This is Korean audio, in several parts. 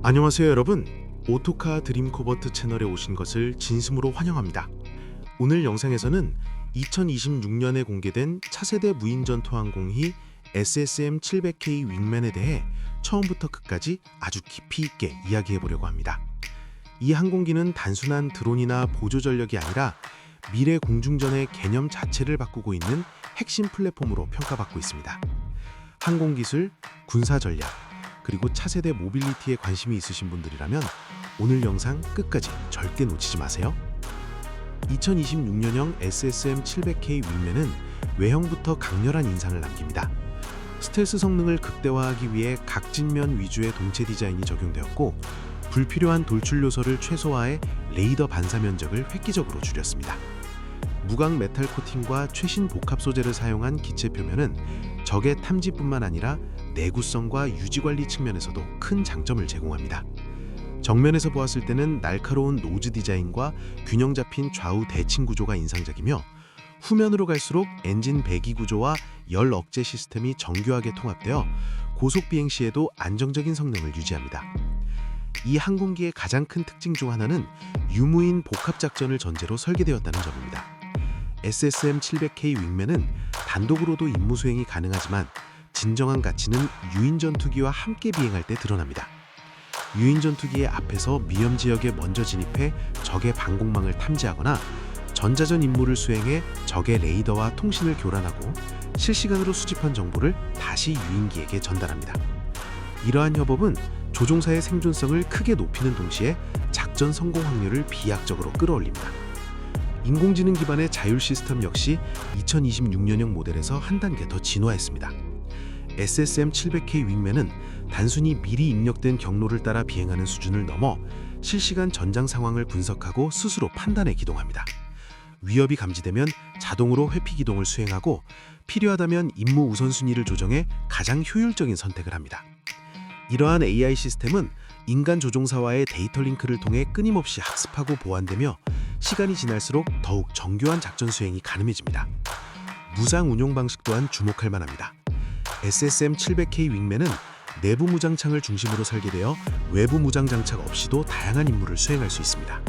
안녕하세요 여러분. 오토카 드림코버트 채널에 오신 것을 진심으로 환영합니다. 오늘 영상에서는 2026년에 공개된 차세대 무인전투 항공기 SSM 700K 윙맨에 대해 처음부터 끝까지 아주 깊이 있게 이야기해 보려고 합니다. 이 항공기는 단순한 드론이나 보조 전력이 아니라 미래 공중전의 개념 자체를 바꾸고 있는 핵심 플랫폼으로 평가받고 있습니다. 항공기술, 군사전략, 그리고 차세대 모빌리티에 관심이 있으신 분들이라면 오늘 영상 끝까지 절대 놓치지 마세요. 2026년형 SSM 700K 윙맨은 외형부터 강렬한 인상을 남깁니다. 스텔스 성능을 극대화하기 위해 각진면 위주의 동체 디자인이 적용되었고 불필요한 돌출 요소를 최소화해 레이더 반사 면적을 획기적으로 줄였습니다. 무광 메탈 코팅과 최신 복합 소재를 사용한 기체 표면은 적의 탐지뿐만 아니라 내구성과 유지 관리 측면에서도 큰 장점을 제공합니다. 정면에서 보았을 때는 날카로운 노즈 디자인과 균형 잡힌 좌우 대칭 구조가 인상적이며 후면으로 갈수록 엔진 배기 구조와 열 억제 시스템이 정교하게 통합되어 고속 비행 시에도 안정적인 성능을 유지합니다. 이 항공기의 가장 큰 특징 중 하나는 유무인 복합 작전을 전제로 설계되었다는 점입니다. SSM 700K 윙맨은 단독으로도 임무 수행이 가능하지만 진정한 가치는 유인 전투기와 함께 비행할 때 드러납니다. 유인 전투기의 앞에서 위험 지역에 먼저 진입해 적의 방공망을 탐지하거나 전자전 임무를 수행해 적의 레이더와 통신을 교란하고 실시간으로 수집한 정보를 다시 유인기에게 전달합니다. 이러한 협업은 조종사의 생존성을 크게 높이는 동시에 작전 성공 확률을 비약적으로 끌어올립니다. 인공지능 기반의 자율 시스템 역시 2026년형 모델에서 한 단계 더 진화했습니다. SSM 700K 윙맨은 단순히 미리 입력된 경로를 따라 비행하는 수준을 넘어 실시간 전장 상황을 분석하고 스스로 판단해 기동합니다. 위협이 감지되면 자동으로 회피 기동을 수행하고 필요하다면 임무 우선순위를 조정해 가장 효율적인 선택을 합니다. 이러한 AI 시스템은 인간 조종사와의 데이터 링크를 통해 끊임없이 학습하고 보완되며 시간이 지날수록 더욱 정교한 작전 수행이 가능해집니다. 무장 운용 방식 또한 주목할 만합니다. SSM 700K 윙맨은 내부 무장창을 중심으로 설계되어 외부 무장 장착 없이도 다양한 임무를 수행할 수 있습니다.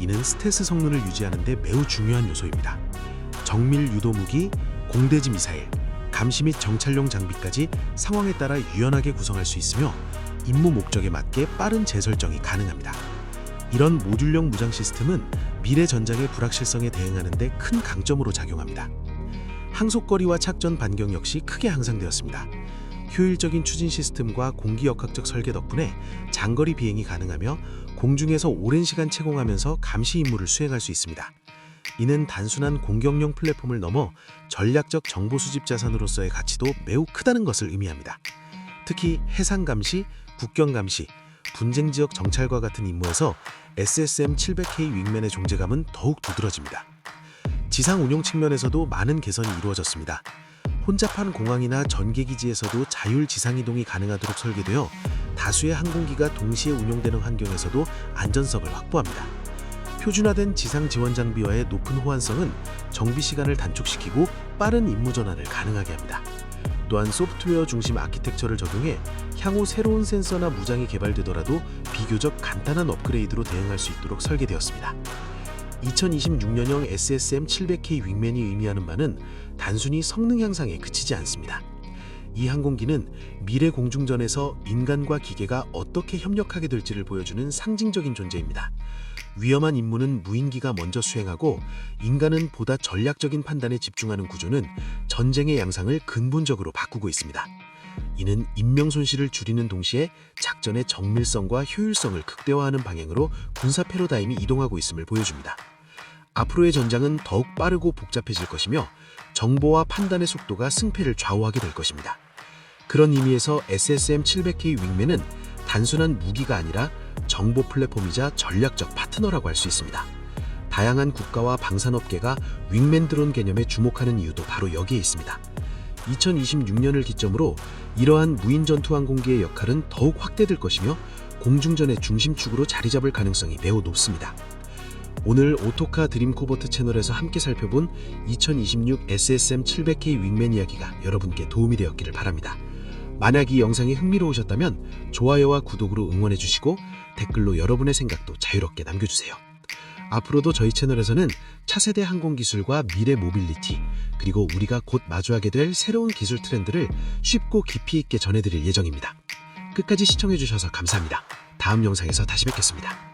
이는 스텔스 성능을 유지하는 데 매우 중요한 요소입니다. 정밀 유도 무기, 공대지 미사일, 감시 및 정찰용 장비까지 상황에 따라 유연하게 구성할 수 있으며 임무 목적에 맞게 빠른 재설정이 가능합니다. 이런 모듈형 무장 시스템은 미래 전장의 불확실성에 대응하는 데 큰 강점으로 작용합니다. 항속거리와 착전 반경 역시 크게 향상되었습니다. 효율적인 추진 시스템과 공기역학적 설계 덕분에 장거리 비행이 가능하며 공중에서 오랜 시간 채공하면서 감시 임무를 수행할 수 있습니다. 이는 단순한 공격용 플랫폼을 넘어 전략적 정보 수집 자산으로서의 가치도 매우 크다는 것을 의미합니다. 특히 해상 감시, 국경 감시, 분쟁 지역 정찰과 같은 임무에서 SSM 700K 윙맨의 존재감은 더욱 두드러집니다. 지상 운용 측면에서도 많은 개선이 이루어졌습니다. 혼잡한 공항이나 전개기지에서도 자율 지상 이동이 가능하도록 설계되어 다수의 항공기가 동시에 운용되는 환경에서도 안전성을 확보합니다. 표준화된 지상 지원 장비와의 높은 호환성은 정비 시간을 단축시키고 빠른 임무 전환을 가능하게 합니다. 또한 소프트웨어 중심 아키텍처를 적용해 향후 새로운 센서나 무장이 개발되더라도 비교적 간단한 업그레이드로 대응할 수 있도록 설계되었습니다. 2026년형 SSM 700K 윙맨이 의미하는 바는 단순히 성능 향상에 그치지 않습니다. 이 항공기는 미래 공중전에서 인간과 기계가 어떻게 협력하게 될지를 보여주는 상징적인 존재입니다. 위험한 임무는 무인기가 먼저 수행하고 인간은 보다 전략적인 판단에 집중하는 구조는 전쟁의 양상을 근본적으로 바꾸고 있습니다. 이는 인명 손실을 줄이는 동시에 작전의 정밀성과 효율성을 극대화하는 방향으로 군사 패러다임이 이동하고 있음을 보여줍니다. 앞으로의 전장은 더욱 빠르고 복잡해질 것이며 정보와 판단의 속도가 승패를 좌우하게 될 것입니다. 그런 의미에서 SSM 700K 윙맨은 단순한 무기가 아니라 정보 플랫폼이자 전략적 파트너라고 할 수 있습니다. 다양한 국가와 방산업계가 윙맨 드론 개념에 주목하는 이유도 바로 여기에 있습니다. 2026년을 기점으로 이러한 무인 전투 항공기의 역할은 더욱 확대될 것이며 공중전의 중심축으로 자리 잡을 가능성이 매우 높습니다. 오늘 오토카 드림코버트 채널에서 함께 살펴본 2026 SSM 700K 윙맨 이야기가 여러분께 도움이 되었기를 바랍니다. 만약 이 영상이 흥미로우셨다면 좋아요와 구독으로 응원해 주시고 댓글로 여러분의 생각도 자유롭게 남겨주세요. 앞으로도 저희 채널에서는 차세대 항공 기술과 미래 모빌리티 그리고 우리가 곧 마주하게 될 새로운 기술 트렌드를 쉽고 깊이 있게 전해드릴 예정입니다. 끝까지 시청해 주셔서 감사합니다. 다음 영상에서 다시 뵙겠습니다.